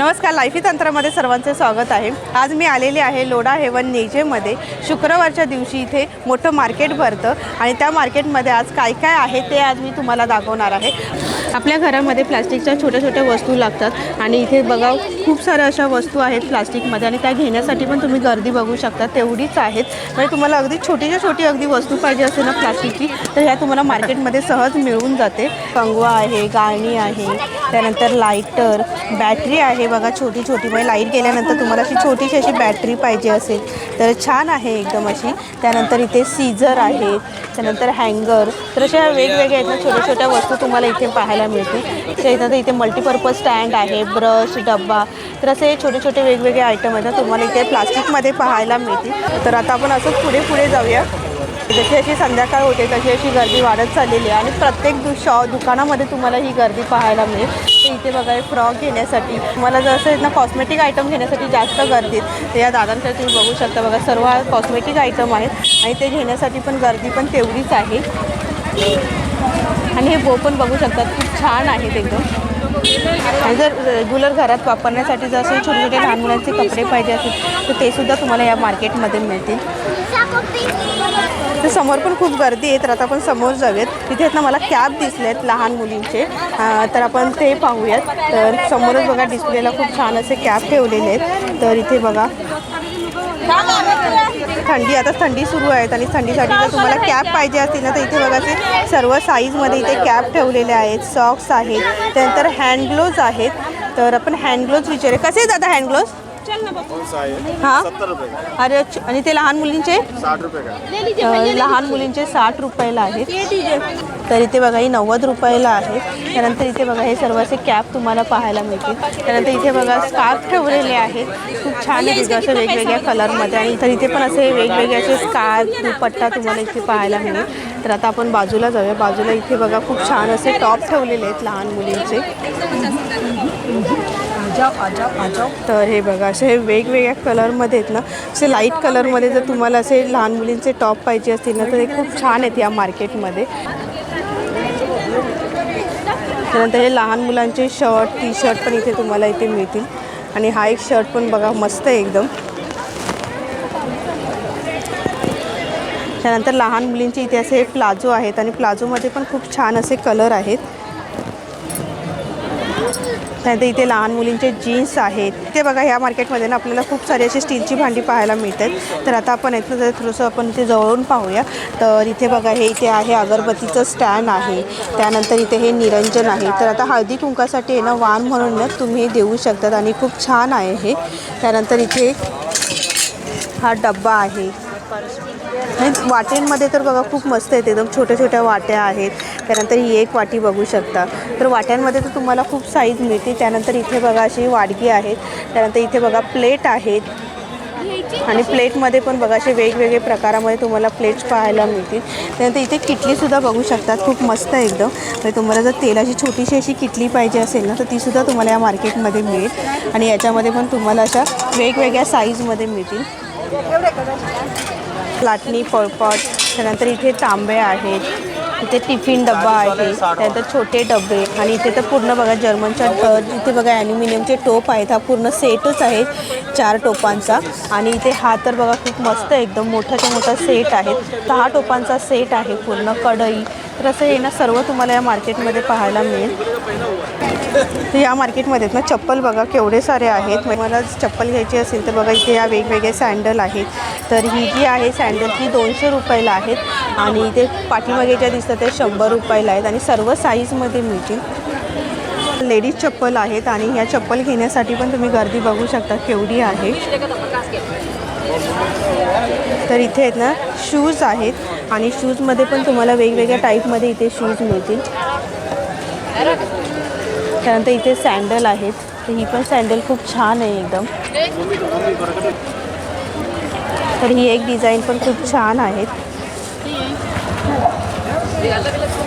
नमस्कार लाईफी तंत्रामध्ये सर्वांचे स्वागत आहे. आज मी आलेली आहे लोढा हेवन नेजेमध्ये. शुक्रवारच्या दिवशी इथे मोठं मार्केट भरतं आणि त्या मार्केटमध्ये आज काय काय आहे ते आज मी तुम्हाला दाखवणार आहे. आपल्या घरामध्ये प्लास्टिकच्या छोट्या छोट्या वस्तू लागतात आणि इथे बघा खूप साऱ्या अशा वस्तू आहेत प्लास्टिकमध्ये आणि त्या घेण्यासाठी पण तुम्ही गर्दी बघू शकता तेवढीच आहेत. म्हणजे तुम्हाला अगदी छोटीच्या छोटी अगदी वस्तू पाहिजे असेल ना प्लास्टिकची तर ह्या तुम्हाला मार्केटमध्ये सहज मिळून जाते. कंगवा आहे गाळणी आहे त्यानंतर लाईटर बॅटरी आहे बघा छोटी छोटी. म्हणजे लाइट गेल्यानंतर तुम्हाला अशी छोटीशी अशी बॅटरी पाहिजे असेल तर छान आहे एकदम अशी. त्यानंतर इथे सीझर आहे त्यानंतर हँगर तर अशा वेगवेगळ्या आहेत ना छोट्या छोट्या वस्तू तुम्हाला इथे पाहायला मिळते. इथं तर इथे मल्टीपर्पज स्टँड आहे ब्रश डब्बा. तर असे छोटे छोटे वेगवेगळे आयटम आहेत ना तुम्हाला इथे प्लास्टिकमध्ये पाहायला मिळतील. तर आता आपण असं पुढे पुढे जाऊया. जशी अशी संध्याकाळ होते तशी अशी गर्दी वाढत चाललेली आहे आणि प्रत्येक दु शॉ दुकानामध्ये तुम्हाला ही गर्दी पाहायला मिळेल. तर इथे बघा फ्रॉक घेण्यासाठी. तुम्हाला जसं असं ना कॉस्मेटिक आयटम घेण्यासाठी जास्त गर्दी आहेत तर या दादांसाठी तुम्ही बघू शकता बघा सर्व कॉस्मेटिक आयटम आहेत. आणि ते घेण्यासाठी पण गर्दी पण तेवढीच आहे. आणि हे बो पण बघू शकतात. खूप छान आहेत एकदम. आणि जर रेग्युलर घरात वापरण्यासाठी जर असे छोटे छोटे लहान मुलांचे कपडे पाहिजे असतील तर ते सुद्धा तुम्हाला या मार्केटमध्ये मिळतील. तर समोर पण खूप गर्दी आहे तर आता आपण समोर जाऊयात. तिथे आहेत ना मला कॅब दिसले आहेत लहान मुलींचे. तर आपण ते पाहूयात. तर समोरच बघा डिस्प्लेला खूप छान असे कॅब ठेवलेले आहेत. तर इथे बघा. थंडी आता थंडी सुरू आहेत आणि थंडीसाठी जर तुम्हाला कॅप पाहिजे असतील ना तर इथे बघा ते सर्व साईजमध्ये इथे कॅप ठेवलेले आहेत सॉक्स आहेत. त्यानंतर हँड ग्लोव्ज आहेत. तर आपण हँड ग्लोव्ज विचारे कसे आहेत दादा हँड ग्लोव्ज है? सत्तर रुपए का? अरे अच्छा. आणि ते लहान मुलींचे? साठ रुपए का? अ, लहान मुलींचे साठ रुपयाला आहेत. तर इथे बघा ही नव्वद रुपयाला आहे त्यानंतर इथे बघा हे सर्व असे कॅप तुम्हाला पाहायला मिळतील. त्यानंतर इथे बघा स्कार्फ ठेवलेले आहेत. खूप छान आहे तिथं असे वेगवेगळ्या कलरमध्ये. आणि तर इथे पण असे वेगवेगळे असे स्कार्फ दुपट्टा तुम्हाला इथे पाहायला मिळेल. तर आता आपण बाजूला जाऊया. बाजूला इथे बघा खूप छान असे टॉप ठेवलेले आहेत लहान मुलींचे. तर हे बघा असे हे वेगवेगळ्या कलरमध्ये आहेत ना. असे लाइट कलरमध्ये जर तुम्हाला असे लहान मुलींचे टॉप पाहिजे असतील ना तर हे खूप छान आहेत या मार्केटमध्ये त्यानंतर हे लहान मुलांचे शर्ट टी शर्ट पण इथे तुम्हाला इथे मिळतील. आणि हा एक शर्ट पण बघा मस्त आहे एकदम. त्यानंतर लहान मुलींचे इथे असे प्लाझो आहेत आणि प्लाझोमध्ये पण खूप छान असे कलर आहेत. त्यानंतर इथे लहान मुलींचे जीन्स आहेत. ते बघा ह्या मार्केटमध्ये ना आपल्याला खूप सारी अशी स्टीलची भांडी पाहायला मिळतात. तर आता आपण येतं जर थोडंसं आपण इथे जवळून पाहूया. तर इथे बघा हे इथे आहे अगरबत्तीचं स्टँड आहे. त्यानंतर इथे हे निरंजन आहे. तर आता हळदी कुंकासाठी आहे ना वाण म्हणून ना तुम्ही देऊ शकतात आणि खूप छान आहे हे. त्यानंतर इथे हा डब्बा आहे. वाट्यांमध्ये तर बघा खूप मस्त आहेत. एकदम छोट्या छोट्या वाट्या आहेत. त्यानंतर ही एक वाटी बघू शकता. तर वाट्यांमध्ये तर तुम्हाला खूप साईज मिळते त्यानंतर इथे बघा अशी वाडगी आहेत. त्यानंतर इथे बघा प्लेट आहेत. आणि प्लेटमध्ये पण बघा असे वेगवेगळे प्रकारामध्ये तुम्हाला प्लेट्स पाहायला मिळतील. त्यानंतर इथे किटलीसुद्धा बघू शकतात खूप मस्त आहे एकदम. तर तुम्हाला जर तेलाची छोटीशी अशी किटली पाहिजे असेल ना तर तीसुद्धा तुम्हाला या मार्केटमध्ये मिळेल. आणि याच्यामध्ये पण तुम्हाला अशा वेगवेगळ्या साईजमध्ये मिळतील. लाटणी पळपट. त्यानंतर इथे तांबे आहेत. इथे टिफिन डब्बा आहे. त्यानंतर छोटे डबे. आणि इथे तर पूर्ण बघा जर्मनच्या इथे बघा ॲल्युमिनियमचे टोप आहेत. हा पूर्ण सेटच आहे चार टोपांचा. आणि इथे हा तर बघा खूप मस्त आहे. एकदम मोठाच्या मोठा सेट आहे. सहा टोपांचा सेट आहे पूर्ण कढई. तर असं हे ना सर्व तुम्हाला या मार्केटमध्ये पाहायला मिळेल. या मार्केटमध्ये आहेत ना चप्पल बघा केवढे सारे आहेत. मला चप्पल घ्यायची असेल तर बघा इथे या वेगवेगळे सँडल आहेत. तर ही जी आहे सँडल ती दोनशे रुपयाला आहेत. आणि इथे पाठीमागे ज्या दिसतात ते शंभर रुपयाला आहेत. आणि सर्व साईजमध्ये मिळतील. लेडीज चप्पल आहेत आणि ह्या चप्पल घेण्यासाठी पण तुम्ही गर्दी बघू शकता केवढी आहे. तर इथे आहेत ना शूज आहेत. आणि शूजमध्ये पण तुम्हाला वेगवेगळ्या टाईपमध्ये इथे शूज मिळतील. त्यानंतर इथे सँडल आहेत. तर ही पण सँडल खूप छान आहे एकदम. तर ही एक डिझाईन पण खूप छान आहेत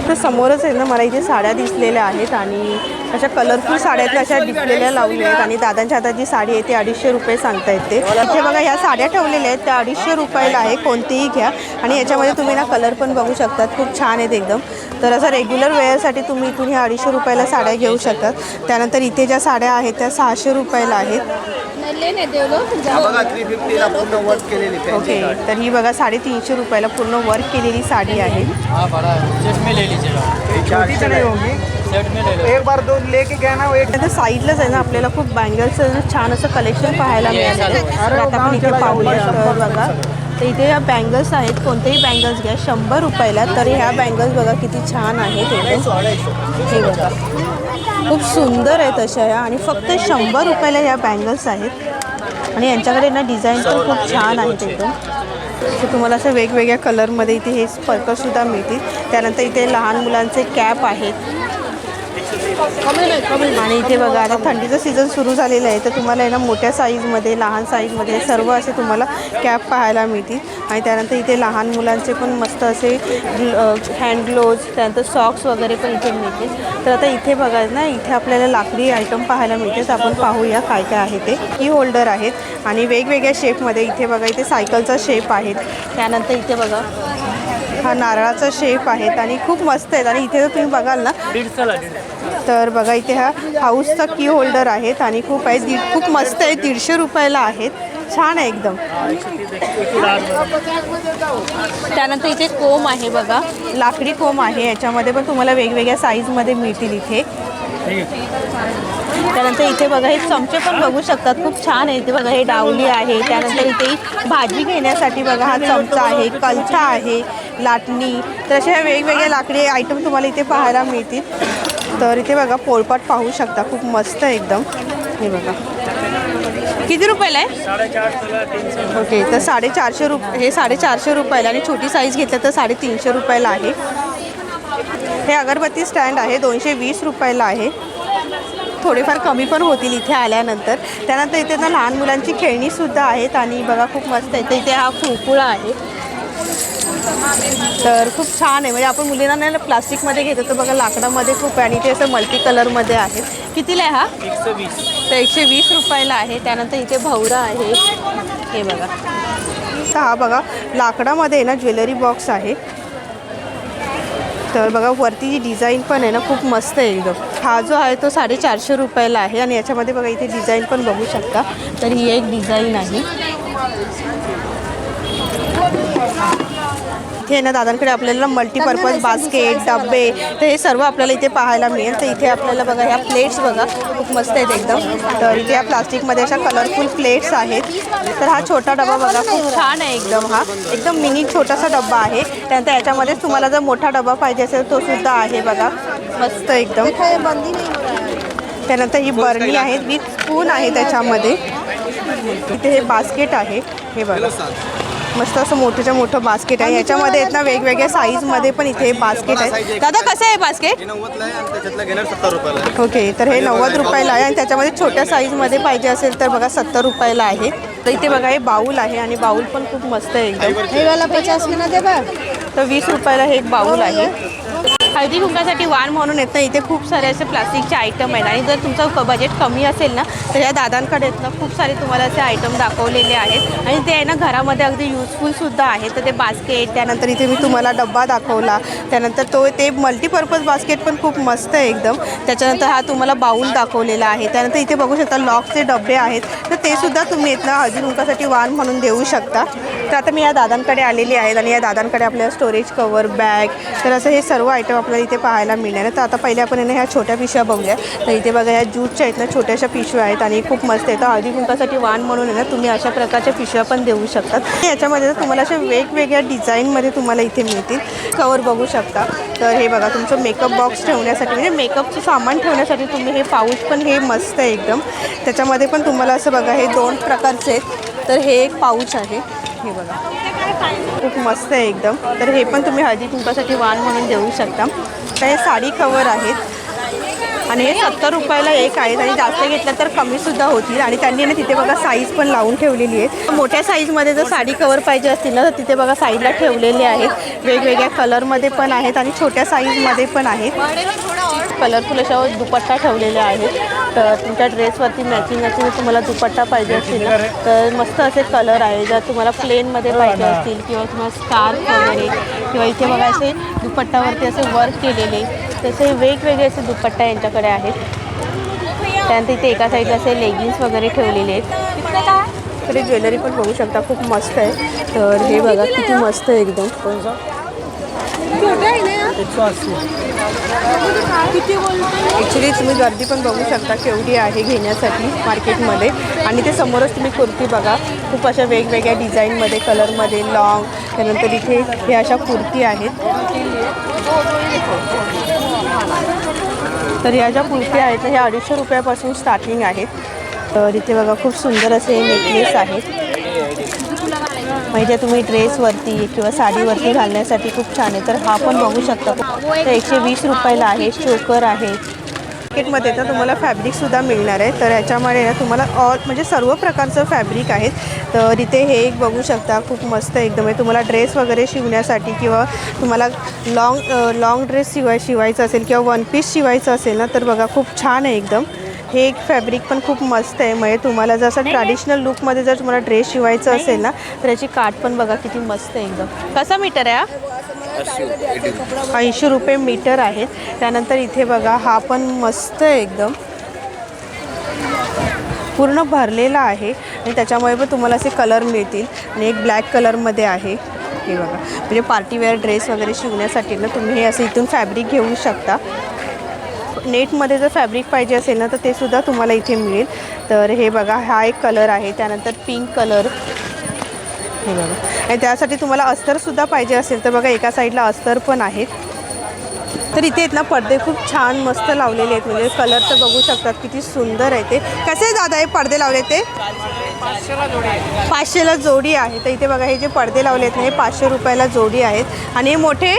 तर समोरच आहे ना मला इथे साड्या दिसलेल्या आहेत आणि अशा कलरफुल साड्यातल्या अशा डिस्प्लेल्या लावल्या आहेत आणि दादांच्या हातात जी साडी आहे ती अडीचशे रुपये सांगता येते. इथे बघा ह्या साड्या ठेवलेल्या आहेत त्या अडीचशे रुपयाला आहे कोणतीही घ्या. आणि याच्यामध्ये तुम्ही ना कलर पण बघू शकतात. खूप छान आहेत एकदम. तर असं रेग्युलर वेअरसाठी तुम्ही इथून ह्या अडीचशे रुपयाला साड्या घेऊ शकतात. त्यानंतर इथे ज्या साड्या आहेत त्या सहाशे रुपयाला आहेत. हा बघा थ्री फिफ्टीला पूर्ण वर्क केलेली फॅन्सी ओके. तर ही बघा साडेतीनशे रुपयाला पूर्ण वर्क केलेली साडी आहे. बड़ा सेट में ले लीजिएगा चारशे नाही होगी सेट में ले लो एक बार दोन लेके गया ना साईडलाच आहे ना आपल्याला खूप बँगल्सचं छान असं कलेक्शन पाहायला मिळालं आता आपण इथे पाहूया. तर बघा तर इथे या बँगल्स आहेत. कोणतेही बँगल्स घ्या. शंभर रुपयाला. तर ह्या बँगल्स बघा किती छान आहेत एकदम हे बघा. खूप सुंदर आहेत अशा ह्या. आणि फक्त शंभर रुपयाला ह्या बँगल्स आहेत. आणि यांच्याकडे ना डिझाईन पण खूप छान आहेत एकदम. तर तुम्हाला असं वेगवेगळ्या कलरमध्ये इथे हे स्पर्कसुद्धा मिळतील. त्यानंतर इथे लहान मुलांचे कॅप आहेत. आणि इथे बघा आता थंडीचं सीझन सुरू झालेलं आहे तर तुम्हाला आहे ना मोठ्या साईजमध्ये लहान साईजमध्ये सर्व असे तुम्हाला कॅप पाहायला मिळतील. आणि त्यानंतर इथे लहान मुलांचे पण मस्त असे हँड ग्लोव्ज त्यानंतर सॉक्स वगैरे पण इथे मिळतील. तर आता इथे बघा ना इथे आपल्याला लाकडी आयटम पाहायला मिळते तर आपण पाहूया काय काय आहे ते. की होल्डर आहेत आणि वेगवेगळ्या शेपमध्ये इथे बघा इथे सायकलचा शेप आहेत. त्यानंतर इथे बघा हा नारळाचा शेप आहेत आणि खूप मस्त आहेत. आणि इथे जर तुम्ही बघाल ना तर बघा इथे हा हाऊसचा की होल्डर आहेत आणि खूप आहे दीड खूप मस्त आहे दीडशे रुपयाला आहेत. छान आहे एकदम. त्यानंतर इथे कोम आहे बघा. लाकडी कोम आहे याच्यामध्ये पण तुम्हाला वेगवेगळ्या साईजमध्ये मिळतील इथे. त्यानंतर इथे बघा हे चमचे पण बघू शकतात खूप छान आहे. इथे बघा हे डावली आहे. त्यानंतर इथे भाजी घेण्यासाठी बघा हा चमचा आहे कलछा आहे लाटणी. तर अशा वेगवेगळ्या लाकडी आयटम तुम्हाला इथे पाहायला मिळतील. तर इथे बघा पोळपाट पाहू शकता. खूप मस्त आहे एकदम. हे बघा. किती रुपयाला आहे? ओके तर साडेचारशे रुप हे साडेचारशे रुपयाला आणि छोटी साईज घेतलं तर साडेतीनशे रुपयाला आहे. हे अगरबत्ती स्टँड आहे दोनशे वीस रुपयाला आहे. थोडेफार कमी पण होतील इथे आल्यानंतर. त्यानंतर इथे ना लहान मुलांची खेळणीसुद्धा आहेत आणि बघा खूप मस्त आहे. तर इथे हा खुळखुळा आहे. तर खूप छान आहे. म्हणजे आपण मुलींना नाही प्लास्टिकमध्ये घेतो तर बघा लाकडामध्ये खूप आहे. आणि ते असं मल्टी कलरमध्ये आहेत कितीला आहे हा? एक सौ बीस तर एकशे वीस रुपयाला आहे. त्यानंतर इथे भवरा आहे. हे बघा. हा बघा लाकडामध्ये आहे ना ज्वेलरी बॉक्स आहे. तर बघा वरती जी डिझाईन पण आहे ना खूप मस्त आहे एकदम. हा जो आहे तो साडेचारशे रुपयाला आहे. आणि याच्यामध्ये बघा इथे डिझाईन पण बघू शकता. तर ही एक डिझाईन आहे. इथे ना दादांकडे आपल्याला मल्टीपर्पज बास्केट डबे तर हे सर्व आपल्याला इथे पाहायला मिळेल. तर इथे आपल्याला बघा ह्या प्लेट्स बघा खूप मस्त आहेत एकदम. तर इथे या प्लास्टिकमध्ये अशा कलरफुल प्लेट्स आहेत. तर हा छोटा डबा बघा खूप छान आहे एकदम हा. एकदम मिनी छोटासा डबा आहे. त्यानंतर याच्यामध्येच तुम्हाला जर मोठा डबा पाहिजे असेल तो सुद्धा आहे बघा. मस्त एकदम. त्यानंतर ही बर्नी आहे ही स्पून आहे त्याच्यामध्ये. इथे हे बास्केट आहे. हे बघा. मस्त असं मोठंच्या मोठं बास्केट आहे. याच्यामध्ये आहेत ना वेगवेगळ्या साईजमध्ये पण इथे बास्केट आहे. दादा कसं आहे बास्केट हे नव्वदला आहे आणि त्याच्यातला घेणार सत्तर रुपयाला आहे. ओके तर हे नव्वद रुपयाला आहे आणि त्याच्यामध्ये छोट्या साईजमध्ये पाहिजे असेल तर बघा सत्तर रुपयाला आहे. तर इथे बघा हे बाऊल आहे आणि बाऊल पण खूप मस्त आहे एकदम. हे तर वीस रुपयाला हे एक बाऊल आहे. हळदी कुंकासाठी वाण म्हणून येत. ना इथे खूप सारे असे प्लास्टिकचे आयटम आहेत. आणि जर तुमचं बजेट कमी असेल ना तर या दादांकडे खूप सारे तुम्हाला असे आयटम दाखवलेले आहेत. आणि ते आहे ना घरामध्ये अगदी युजफुलसुद्धा आहे. तर ते बास्केट त्यानंतर इथे मी तुम्हाला डब्बा दाखवला. त्यानंतर तो ते मल्टीपर्पज बास्केट पण खूप मस्त आहे एकदम. त्याच्यानंतर हा तुम्हाला बाऊल दाखवलेला आहे. त्यानंतर इथे बघू शकता लॉकचे डबे आहेत. तर ते सुद्धा तुम्ही येत ना हळदी कुंकासाठी वाण म्हणून देऊ शकता. तर आता मी या दादांकडे आलेली आहेत. आणि या दादांकडे आपल्याला स्टोरेज कवर बॅग तर असं हे सर्व आयटम आपल्याला इथे पाहायला मिळणार आहे. तर आता पहिले आपण आहे ना ह्या छोट्या पिशव्या बघूया. तर इथे बघा ह्या ज्यूटच्या आहेत ना छोट्याशा पिशव्या आहेत आणि खूप मस्त आहे. तर हळदी कुंकासाठी वाण म्हणून आहे ना तुम्ही अशा प्रकारच्या पिशव्या पण देऊ शकतात याच्यामध्ये तुम्हाला अशा वेगवेगळ्या डिझाईनमध्ये तुम्हाला इथे मिळतील. कवर बघू शकता. तर हे बघा तुमचं मेकअप बॉक्स ठेवण्यासाठी म्हणजे मेकअपचं सामान ठेवण्यासाठी तुम्ही हे पाऊच पण हे मस्त आहे एकदम. त्याच्यामध्ये पण तुम्हाला असं बघा हे दोन प्रकारचे आहेत. तर हे एक पाऊच आहे. हे बघा. मस्त आहे एकदम. तर हे पण तुम्ही हळदी कुंकासाठी वाण म्हणून देऊ शकता. तर हे साडी कवर आहेत. आणि हे सत्तर रुपयाला एक आहेत आणि जास्त घेतलं तर कमीसुद्धा होतील. आणि त्यांनी ना तिथे बघा साईज पण लावून ठेवलेली आहे मोठ्या साईजमध्ये जर साडी कवर पाहिजे असतील ना तर तिथे बघा साईडला ठेवलेले आहेत. वेगवेगळ्या कलरमध्ये पण आहेत आणि छोट्या साईजमध्ये पण आहेत. कलरफुल अशा दुपट्टा ठेवलेल्या आहेत. तर तुमच्या ड्रेसवरती मॅचिंग असेल तुम्हाला दुपट्टा पाहिजे असेल ना, तर मस्त असे कलर आहे जर तुम्हाला प्लेनमध्ये पाहिजे असतील किंवा तुम्हाला स्कार्फ वगैरे किंवा इथे बघा असे दुपट्टावरती असे वर्क केलेले तसे वेगवेगळे असे दुपट्टा यांच्याकडे आहेत. त्यानंतर इथे एका साईडला असे लेगिन्स वगैरे ठेवलेले आहेत. इकडे ज्वेलरी पण बघू शकता खूप मस्त आहे. तर हे बघा किती मस्त आहे एकदम. ॲक्च्युली तुम्ही गर्दी पण बघू शकता केवढी आहे घेण्यासाठी मार्केटमध्ये. आणि ते समोरच तुम्ही कुर्ती बघा. खूप अशा वेगवेगळ्या डिझाईनमध्ये कलरमध्ये लॉंग त्यानंतर इथे हे अशा कुर्ती आहेत. तर ह्या ज्या कुर्ती आहेत ह्या अडीचशे रुपयापासून स्टार्टिंग आहेत. तर इथे बघा खूप सुंदर असे नेकलेस आहेत. म्हणजे तुम्ही ड्रेसवरती किंवा साडीवरती घालण्यासाठी खूप छान आहे. तर हा पण बघू शकता. तर एकशे वीस रुपयाला आहे चोकर आहे. मार्केटमध्ये तर तुम्हाला फॅब्रिकसुद्धा मिळणार आहे. तर याच्यामध्ये ना तुम्हाला ऑल म्हणजे सर्व प्रकारचं फॅब्रिक आहेत. तर इथे हे एक बघू शकता खूप मस्त एकदम. आहे तुम्हाला ड्रेस वगैरे शिवण्यासाठी किंवा तुम्हाला लाँग लाँग ड्रेस शिवाय शिवायचं असेल किंवा वन पीस शिवायचं असेल ना तर बघा खूप छान आहे एकदम. हे एक फॅब्रिक पण खूप मस्त आहे. म्हणजे तुम्हाला जर असं ट्रॅडिशनल लुकमध्ये जर तुम्हाला ड्रेस शिवायचं असेल ना तर याची काठ पण बघा किती मस्त आहे एकदम. कसा मीटर आहे हा? ऐंशी रुपये मीटर आहेत. त्यानंतर इथे बघा हा पण मस्त आहे एकदम. पूर्ण भरलेला आहे. आणि त्याच्यामुळे पण तुम्हाला असे कलर मिळतील. आणि एक ब्लॅक कलरमध्ये आहे. हे बघा. म्हणजे पार्टीवेअर ड्रेस वगैरे शिवण्यासाठी ना तुम्ही हे असं इथून फॅब्रिक घेऊ शकता. नेटमध्ये जर फॅब्रिक पाहिजे असेल ना तर ते सुद्धा तुम्हाला इथे मिळेल. तर हे बघा हा एक कलर आहे त्यानंतर पिंक कलर. हे बघा. आणि त्यासाठी तुम्हाला अस्तरसुद्धा पाहिजे असेल तर बघा एका साईडला अस्तर पण आहेत. तर इथे आहेत ना पडदे खूप छान मस्त लावलेले आहेत. म्हणजे कलर तर बघू शकतात किती सुंदर आहे ते. कसे दादा हे पडदे लावले ते? पाचशेला जोडी आहे. तर इथे बघा हे जे पडदे लावले आहेत ना हे पाचशे रुपयाला जोडी आहेत. आणि हे मोठे?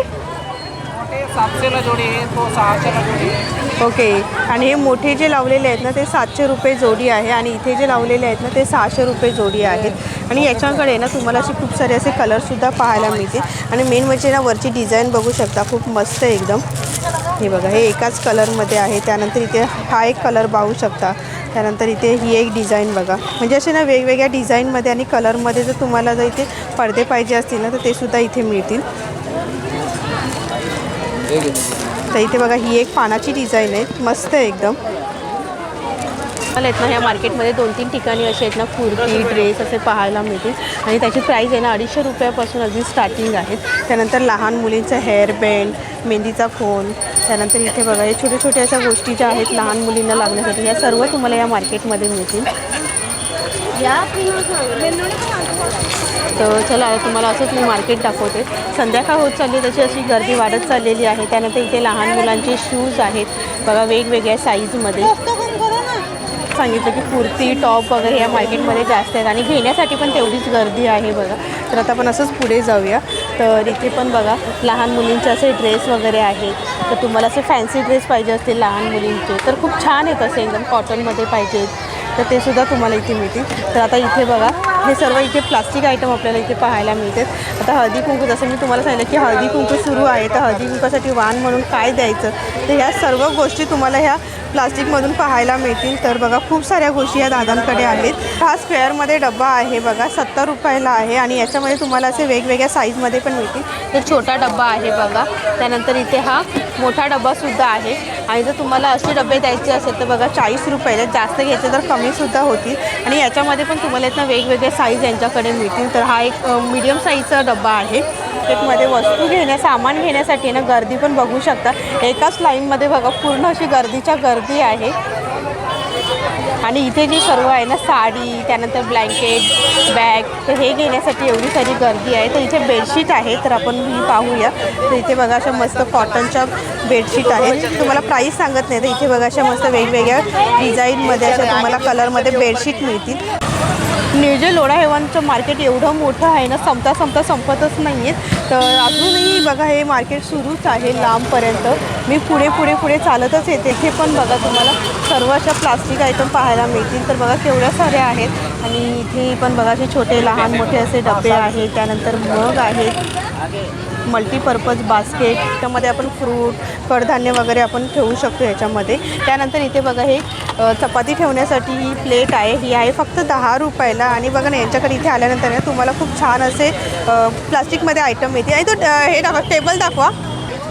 सातशेला जोडी आहे तो सहाशेला जोडी आहे. ओके. आणि हे मोठे जे लावलेले आहेत ना ते सातशे रुपये जोडी आहे आणि इथे जे लावलेले आहेत ना ते सहाशे रुपये जोडी आहेत. आणि याच्याकडे ना तुम्हाला असे खूप सारे असे कलरसुद्धा पाहायला मिळतील. आणि मेन म्हणजे ना वरची डिझाईन बघू शकता. खूप मस्त आहे एकदम. हे बघा हे एकाच कलरमध्ये आहे. त्यानंतर इथे हा एक कलर पाहू शकता. त्यानंतर इथे ही एक डिझाईन बघा. म्हणजे असे ना वेगवेगळ्या डिझाईनमध्ये आणि कलरमध्ये जर तुम्हाला जर इथे पडदे पाहिजे असतील ना तर ते सुद्धा इथे मिळतील. तर इथे बघा ही एक पानाची डिझाईन आहे. मस्त आहे एकदम. मला आहेत ना ह्या मार्केटमध्ये दोन तीन ठिकाणी असे आहेत ना कुर्ती ड्रेस असे पाहायला मिळतील. आणि त्याची प्राईस आहे ना अडीचशे रुपयापासून अगदी स्टार्टिंग आहेत त्यानंतर लहान मुलींचं हेअर बँड मेहंदीचा फोन त्यानंतर इथे बघा हे छोट्या छोट्या अशा गोष्टी ज्या आहेत लहान मुलींना लागण्यासाठी या सर्व तुम्हाला या मार्केटमध्ये मिळतील. तर चला आता तुम्हाला असंच मी मार्केट दाखवते. संध्याकाळ होत चालली तशी अशी गर्दी वाढत चाललेली आहे. त्यानंतर इथे लहान मुलांचे शूज आहेत. बघा वेगवेगळ्या साईजमध्ये सांगितलं की कुर्ती टॉप वगैरे या मार्केटमध्ये जास्त आहेत. आणि घेण्यासाठी पण तेवढीच गर्दी आहे बघा. तर आता आपण असंच पुढे जाऊया. तर इथे पण बघा लहान मुलींचे असे ड्रेस वगैरे आहेत. तर तुम्हाला असे फॅन्सी ड्रेस पाहिजे असतील लहान मुलींचे. तर खूप छान आहेत असे एकदम कॉटनमध्ये पाहिजेत. तर ते सुद्धा तुम्हाला इथे मिळतील. तर आता इथे बघा हे सर्व इथे प्लास्टिक आयटम आपल्याला इथे पाहायला मिळतात. आता हळदी कुंकू जसं मी तुम्हाला सांगितलं की हळदी कुंकू सुरू आहे तर हळदी कुंकूसाठी वाण म्हणून काय द्यायचं? तर ह्या सर्व गोष्टी तुम्हाला ह्या प्लास्टिकमधून पाहायला मिळतील. तर बघा खूप साऱ्या गोष्टी या दादांकडे आहेत. हा स्क्वेअरमध्ये डब्बा आहे बघा सत्तर रुपयाला आहे आणि याच्यामध्ये तुम्हाला असे वेगवेगळ्या साईजमध्ये पण मिळतील. तर छोटा डब्बा आहे बघा. त्यानंतर इथे हा मोठा डब्बासुद्धा आहे. आणि जर तुम्हाला असे डबे द्यायचे असेल तर बघा चाळीस रुपयाला. जास्त घ्यायचे तर कमीसुद्धा होतील. आणि याच्यामध्ये पण तुम्हाला इथं वेगवेगळे साईज यांच्याकडे मिळतील. तर हा एक मीडियम साईजचा डब्बा आहे. मध्ये वस्तू घेण्या सामान घेण्यासाठी ना गर्दी पण बघू शकता. एकाच लाईनमध्ये बघा पूर्ण अशी गर्दीच्या गर्दी आहे. आणि इथे जी सर्व आहे ना साडी त्यानंतर ब्लँकेट बॅग तर हे घेण्यासाठी एवढी सारी गर्दी आहे. तर इथे बेडशीट आहे तर आपण ही पाहूया. तर इथे बघा अशा मस्त कॉटनच्या बेडशीट आहेत. तुम्हाला प्राईस सांगत नाही तर इथे बघा अशा मस्त वेगवेगळ्या डिझाईनमध्ये अशा तुम्हाला कलरमध्ये बेडशीट मिळतील. निर्जय लोढा हेवांचं मार्केट एवढं मोठं आहे ना संपता संपता संपतच नाही आहेत तर अजूनही बघा हे मार्केट सुरूच आहे लांबपर्यंत. मी पुढे पुढे पुढे चालतच येते. हे पण बघा तुम्हाला सर्व अशा प्लास्टिक आयटम पाहायला पाहायला मिळतील. तर बघा केवढ्या साऱ्या आहेत. आणि इथे पण बघा असे छोटे लहान मोठे असे डबे आहेत. त्यानंतर मग आहेत मल्टीपर्पज बास्केट. त्यामध्ये आपण फ्रूट कडधान्य वगैरे आपण ठेवू शकतो ह्याच्यामध्ये त्यानंतर इथे बघा हे चपाती ठेवण्यासाठी ही प्लेट आहे. ही आहे फक्त दहा रुपयाला. आणि बघा ना यांच्याकडे इथे आल्यानंतर ना तुम्हाला खूप छान असे प्लास्टिकमध्ये आयटम मिळते आणि तो हे दाखवा टेबल दाखवा.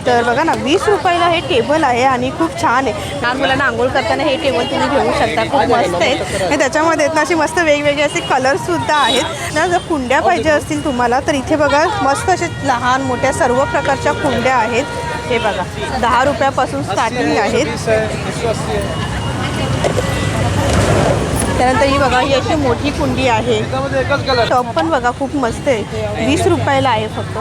तर बघा ना वीस रुपयाला हे टेबल आहे आणि खूप छान आहे. लहान मुलांना आंघोळ करताना हे टेबल तुम्ही घेऊ शकता खूप मस्त आहे. आणि त्याच्यामध्ये ना असे मस्त वेगवेगळे असे कलरसुद्धा आहेत. ना जर कुंड्या पाहिजे असतील तुम्हाला तर इथे बघा मस्त असे लहान मोठ्या सर्व प्रकारच्या कुंड्या आहेत. हे बघा दहा रुपयापासून स्टार्टिंग आहेत. त्यानंतर ही बघा ही अशी मोठी कुंडी आहे. टॉप पण बघा खूप मस्त आहे. वीस रुपयाला आहे फक्त.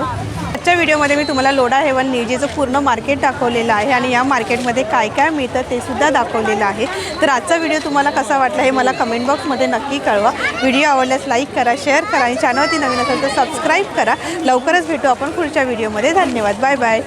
आजच्या व्हिडिओमध्ये मी तुम्हाला लोडा हेवन निर्जेचं पूर्ण मार्केट दाखवलेलं आहे आणि या मार्केटमध्ये काय काय मिळतं ते सुद्धा दाखवलेलं आहे. तर आजचा व्हिडिओ तुम्हाला कसा वाटला हे मला कमेंट बॉक्समध्ये नक्की कळवा. व्हिडिओ आवडल्यास लाईक करा शेअर करा आणि चॅनलवरती नवीन असेल तर सबस्क्राईब करा. लवकरच भेटू आपण पुढच्या व्हिडिओमध्ये. धन्यवाद. Bye bye.